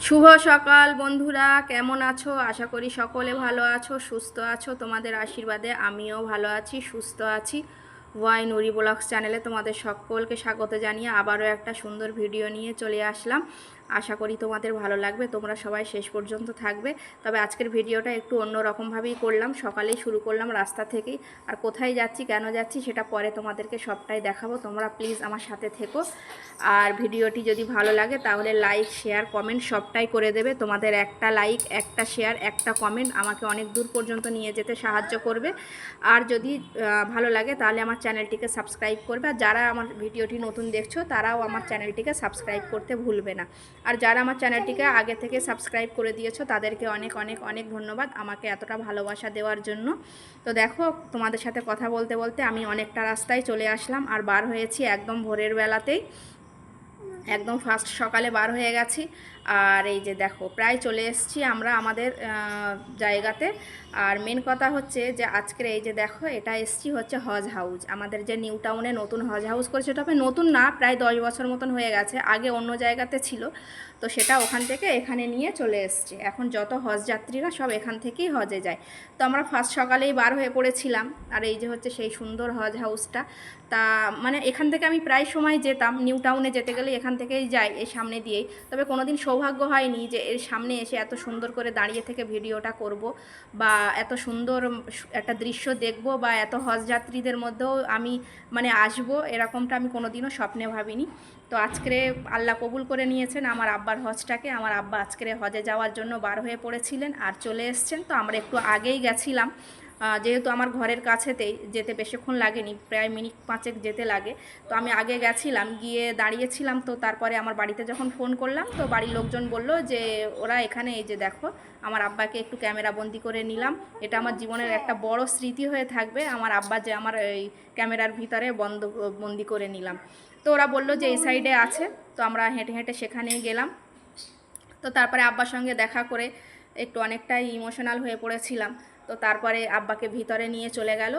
শুভ সকাল বন্ধুরা, কেমন আছো? আশা করি সকলে ভালো আছো, সুস্থ আছো। তোমাদের আশীর্বাদে আমিও ভালো আছি, সুস্থ আছি। ওয়াই নুরি ব্লগস চ্যানেলে তোমাদের সকলকে স্বাগত জানিয়ে আবারও একটা সুন্দর ভিডিও নিয়ে চলে আসলাম। আশা করি তোমাদের ভালো লাগবে, তোমরা সবাই শেষ পর্যন্ত থাকবে। তবে আজকের ভিডিওটা একটু অন্য রকমভাবেই করলাম, সকালেই শুরু করলাম রাস্তা থেকেই। আর কোথায় যাচ্ছি, কেন যাচ্ছি, সেটা পরে তোমাদেরকে সবটাই দেখাবো, তোমরা প্লিজ আমার সাথে থেকো। আর ভিডিওটি যদি ভালো লাগে, তাহলে লাইক শেয়ার কমেন্ট সবটাই করে দেবে। তোমাদের একটা লাইক একটা শেয়ার একটা কমেন্ট আমাকে অনেক দূর পর্যন্ত নিয়ে যেতে সাহায্য করবে। আর যদি ভালো লাগে, তাহলে আমার চ্যানেলটিকে সাবস্ক্রাইব করবে। আর যারা আমার ভিডিওটি নতুন দেখছ, তারাও আমার চ্যানেলটিকে সাবস্ক্রাইব করতে ভুলবে না। আর যারা আমার চ্যানেলটিকে আগে থেকে সাবস্ক্রাইব করে দিয়েছ, তাদেরকে অনেক অনেক অনেক ধন্যবাদ আমাকে এতটা ভালোবাসা দেওয়ার জন্য। তো দেখো, তোমাদের সাথে কথা বলতে বলতে আমি অনেকটা রাস্তায় চলে আসলাম আর বার হয়েছি একদম ভোরের বেলাতেই। একদম ফার্স্ট সকালে বার হয়ে গেছি। আর এই যে দেখো, প্রায় চলে এসেছি আমরা আমাদের জায়গাতে। আর মেন কথা হচ্ছে যে আজকের এই যে দেখো, এটা এসছি হচ্ছে হজ হাউস আমাদের যে নিউ টাউনে নতুন হজ হাউস করেছে তবে নতুন না, প্রায় দশ বছর মতন হয়ে গেছে, আগে অন্য জায়গাতে ছিল। তো সেটা ওখান থেকে এখানে নিয়ে চলে এসছে। এখন যত হজ যাত্রীরা, সব এখান থেকেই হজে যায়। তো আমরা ফার্স্ট সকালেই বার হয়ে পড়েছিলাম, আর এই যে হচ্ছে সেই সুন্দর হজ হাউসটা তা মানে এখান থেকে আমি প্রায় সময় যেতাম নিউ টাউনে যেতে গেলে এখান থেকেই যাই এই সামনে দিয়েই। তবে কোনোদিন সৌভাগ্য হয়নি যে এর সামনে এসে এত সুন্দর করে দাঁড়িয়ে থেকে ভিডিওটা করব, বা এত সুন্দর একটা দৃশ্য দেখব বা এত হজযাত্রীদের মধ্যেও আমি মানে আসব, এরকমটা আমি কোনোদিনও স্বপ্নে ভাবিনি। তো আজকে আল্লাহ কবুল করে নিয়েছেন আমার আব্বার হজটাকে। আমার আব্বা আজকে হজে যাওয়ার জন্য বার হয়ে পড়েছিলেন আর চলে এসছেন। তো আমরা একটু আগেই গেছিলাম। যেহেতু আমার ঘরের কাছেতেই যেতে বেশিক্ষণ লাগেনি, প্রায় মিনিট পাঁচেক যেতে লাগে। তো আমি আগে গেছিলাম, গিয়ে দাঁড়িয়েছিলাম তো তারপরে আমার বাড়িতে যখন ফোন করলাম তো বাড়ির লোকজন বলল যে, ওরা এখানে, এই যে দেখো, আমার আব্বাকে একটু ক্যামেরা বন্দি করে নিলাম। এটা আমার জীবনের একটা বড় স্মৃতি হয়ে থাকবে, আমার আব্বা যে আমার এই ক্যামেরার ভিতরে বন্ধ, বন্দি করে নিলাম। তো ওরা বলল যে, এই সাইডে আছে। তো আমরা হেঁটে হেঁটে সেখানেই গেলাম। তো তারপরে আব্বার সঙ্গে দেখা করে একটু অনেকটাই ইমোশনাল হয়ে পড়েছিলাম। তো তারপরে আব্বাকে ভিতরে নিয়ে চলে গেল।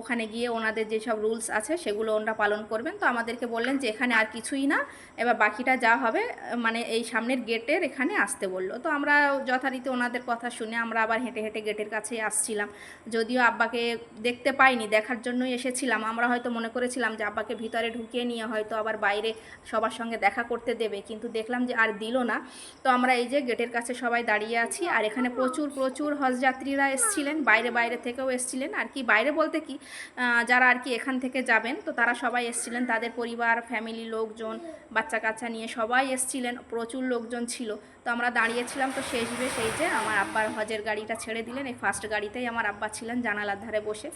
ওখানে গিয়ে ওনাদের যেসব রুলস আছে সেগুলো ওনারা পালন করবেন। তো আমাদেরকে বললেন যে এখানে আর কিছুই না, এবার বাকিটা যা হবে মানে এই সামনের গেটের এখানে আসতে বলল। তো আমরা যথারীতি ওনাদের কথা শুনে আমরা আবার হেঁটে হেঁটে গেটের কাছেই আসছিলাম। যদিও আব্বাকে দেখতে পাইনি, দেখার জন্যই এসেছিলাম। আমরা হয়তো মনে করেছিলাম যে আব্বাকে ভিতরে ঢুকিয়ে নিয়ে হয়তো আবার বাইরে সবার সঙ্গে দেখা করতে দেবে, কিন্তু দেখলাম যে আর দিল না। তো আমরা এই যে গেটের কাছে সবাই দাঁড়িয়ে আছি, আর এখানে প্রচুর প্রচুর হজযাত্রীরা এসছিলেন, বাইরে বাইরে থেকেও এসছিলেন। আর কি, বাইরে বলতে কি? আহ, যারা আর কি এখান থেকে যাবেন তো তারা সবাই এসছিলেন। তাদের পরিবার ফ্যামিলি লোকজন বাচ্চা কাচ্চা নিয়ে সবাই এসছিলেন প্রচুর লোকজন ছিল। তো আমরা দাঁড়িয়েছিলাম তো শেষ বেশ সেই যে আমার আব্বার হজের গাড়িটা ছেড়ে দিলেন। এই ফার্স্ট গাড়িতেই আমার আব্বা ছিলেন জানালার ধারে বসে।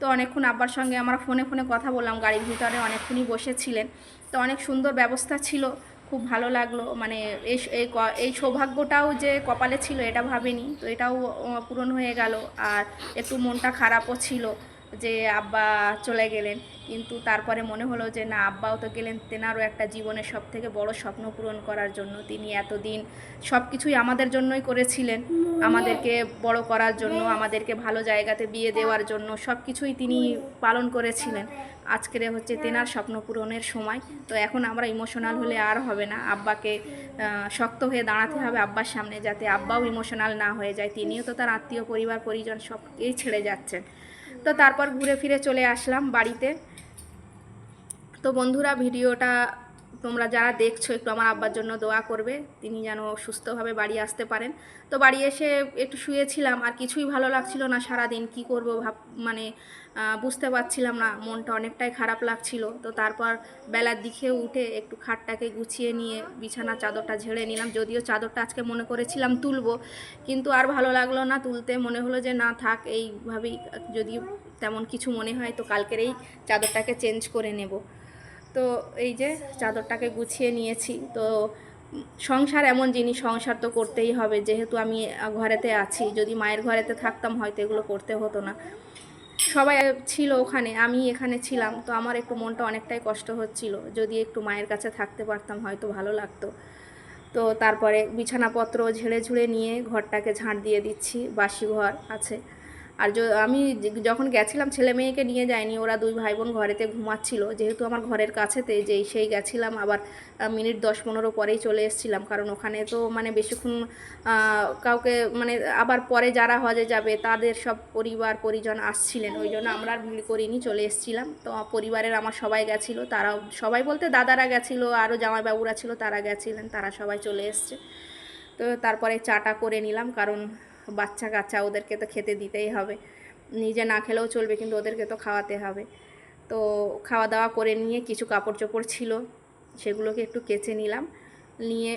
তো অনেকক্ষণ আব্বার সঙ্গে আমরা ফোনে ফোনে কথা বললাম গাড়ির ভিতরে অনেকক্ষণই বসেছিলেন। তো অনেক সুন্দর ব্যবস্থা ছিল খুব ভালো লাগল। মানে এই এই সৌভাগ্যটাও যে কপালে ছিল এটা ভাবেনি। তো এটাও পূরণ হয়ে গেল। আর একটু মনটা খারাপও ছিল। যে আব্বা চলে গেলেন। কিন্তু তারপরে মনে হলো যে, না, আব্বাও তো গেলেন তেনারও একটা জীবনের সব থেকে বড় স্বপ্ন পূরণ করার জন্য। তিনি এতদিন সব কিছুই আমাদের জন্যই করেছিলেন। আমাদেরকে বড় করার জন্য, আমাদেরকে ভালো জায়গাতে বিয়ে দেওয়ার জন্য সব কিছুই তিনি পালন করেছিলেন। আজকের হচ্ছে তেনার স্বপ্ন পূরণের সময়। তো এখন আমরা ইমোশনাল হলে আর হবে না। আব্বাকে শক্ত হয়ে দাঁড়াতে হবে আব্বার সামনে যাতে আব্বাও ইমোশনাল না হয়ে যায়। তিনিও তো তার আত্মীয়, পরিবার, পরিজন সবকেই ছেড়ে যাচ্ছেন। তো তারপর ঘুরে ফিরে চলে আসলাম বাড়িতে। তো বন্ধুরা ভিডিওটা তোমরা যারা দেখছ, একটু আমার আব্বার জন্য দোয়া করবে, তিনি যেন সুস্থভাবে বাড়ি আসতে পারেন। তো বাড়ি এসে একটু শুয়েছিলাম, আর কিছুই ভালো লাগছিল না সারাদিন, কি করব ভাব মানে বুঝতে পারছিলাম না, মনটা অনেকটাই খারাপ লাগছিল। তো তারপর বেলার দিকে উঠে একটু খাটটাকে গুছিয়ে নিয়ে বিছানা চাদরটা ঝেড়ে নিলাম, যদিও চাদরটা আজকে মনে করেছিলাম তুলবো, কিন্তু আর ভালো লাগল না, তুলতে মনে হলো যে না থাক, এইভাবেই যদি তেমন কিছু মনে হয়, তো কালকের এই চাদরটাকে চেঞ্জ করে নেব। তো এই যে চাদরটাকে গুছিয়ে নিয়েছি। তো সংসার এমন জিনিস, সংসার তো করতেই হবে। যেহেতু আমি ঘরেতে আছি, যদি মায়ের ঘরেতে থাকতাম হয়তো এগুলো করতে হতো না। সবাই ছিল ওখানে, আমি এখানে ছিলাম। তো আমার একটু মনটা অনেকটাই কষ্ট হচ্ছিল। যদি একটু মায়ের কাছে থাকতে পারতাম, হয়তো ভালো লাগতো। তো তারপরে বিছানাপত্র ঝেড়ে ঝুড়ে নিয়ে ঘরটাকে ঝাঁট দিয়ে দিচ্ছি বাসি ঘর আছে। আর আমি যখন গেছিলাম, ছেলে মেয়েকে নিয়ে যাইনি ওরা দুই ভাই বোন ঘরেতে ঘুমাচ্ছিল। যেহেতু আমার ঘরের কাছেতে, যেই, সেই গেছিলাম, আবার মিনিট দশ পনেরো পরেই চলে এসেছিলাম। কারণ ওখানে তো মানে বেশিক্ষণ কাউকে মানে আবার পরে যারা হজে যাবে, তাদের সব পরিবার, পরিজন আসছিলেন। ওই জন্য আমরা আর ভিড় করিনি, চলে এসেছিলাম। তো পরিবারের আমার সবাই গেছিল, তারাও, সবাই বলতে দাদারা গেছিল, আরও জামাইবাবুরা ছিল, তারা গেছিলেন, তারা সবাই চলে এসছে। তো তারপরে চাটা করে নিলাম, কারণ বাচ্চা কাচ্চা ওদেরকে তো খেতে দিতেই হবে। নিজে না খেলেও চলবে, কিন্তু ওদেরকে তো খাওয়াতে হবে। তো খাওয়া দাওয়া করে নিয়ে কিছু কাপড় চোপড় ছিল, সেগুলোকে একটু কেচে নিলাম। নিয়ে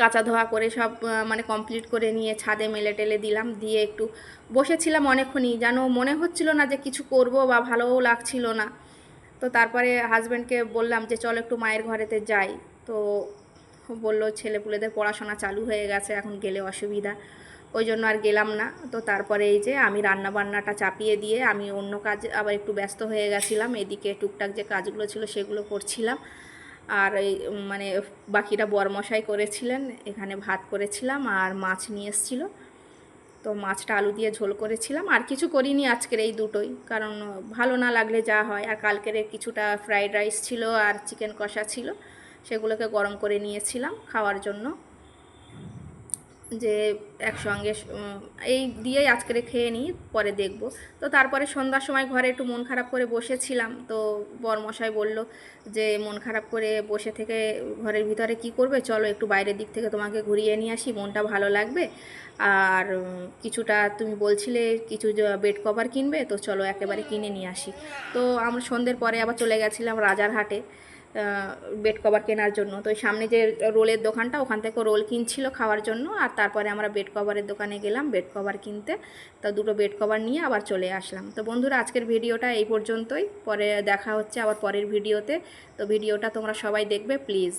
কাঁচা ধোয়া করে সব মানে কমপ্লিট করে নিয়ে ছাদে মেলে টেলে দিলাম। দিয়ে একটু বসেছিলাম অনেকক্ষণই। যেন মনে হচ্ছিল না যে কিছু করব বা ভালোও লাগছিল না। তো তারপরে হাজব্যান্ডকে বললাম যে, চলো একটু মায়ের ঘরেতে যাই। তো বলল, ছেলেপুলেদের পড়াশোনা চালু হয়ে গেছে, এখন গেলে অসুবিধা। ওই জন্য আর গেলাম না। তো তারপরে এই যে আমি রান্না বান্নাটা চাপিয়ে দিয়ে আমি অন্য কাজ আবার একটু ব্যস্ত হয়ে গেছিলাম। এদিকে টুকটাক যে কাজগুলো ছিল সেগুলো করছিলাম। আর এই মানে বাকিটা বরমশাই করেছিলেন, এখানে ভাত করেছিলাম আর মাছ নিয়ে এসেছিল। তো মাছটা আলু দিয়ে ঝোল করেছিলাম। আর কিছু করিনি আজকের এই দুটোই, কারণ ভালো না লাগলে যা হয়। আর কালকের কিছুটা ফ্রাইড রাইস ছিল আর চিকেন কষা ছিল। সেগুলোকে গরম করে নিয়েছিলাম খাওয়ার জন্য। যে একসঙ্গে এই দিয়েই আজকের খেয়ে নিই, পরে দেখব। তো তারপরে সন্ধ্যার সময় ঘরে একটু মন খারাপ করে বসেছিলাম। তো বরমশাই বলল যে, মন খারাপ করে বসে থেকে ঘরের ভিতরে কি করবে? চলো একটু বাইরের দিক থেকে তোমাকে ঘুরিয়ে নিয়ে আসি, মনটা ভালো লাগবে। আর কিছুটা তুমি বলছিলে কিছু বেড কভার কিনবে, তো চলো একেবারে কিনে নিয়ে আসি। তো আমরা সন্ধ্যের পরে আবার চলে গেছিলাম রাজারহাটে। বেড কভার কেনার জন্য। তো সামনে যে রোলের দোকানটা, ওখান থেকে রোল কিনছিল খাওয়ার জন্য, আর তারপরে আমরা বেড কভারের দোকানে গেলাম বেড কভার কিনতে। তো দুটো বেড কভার নিয়ে আবার চলে আসলাম। তো বন্ধুরা, আজকের ভিডিওটা এই পর্যন্তই। পরে দেখা হচ্ছে আবার পরের ভিডিওতে। তো ভিডিওটা তোমরা সবাই দেখবে প্লিজ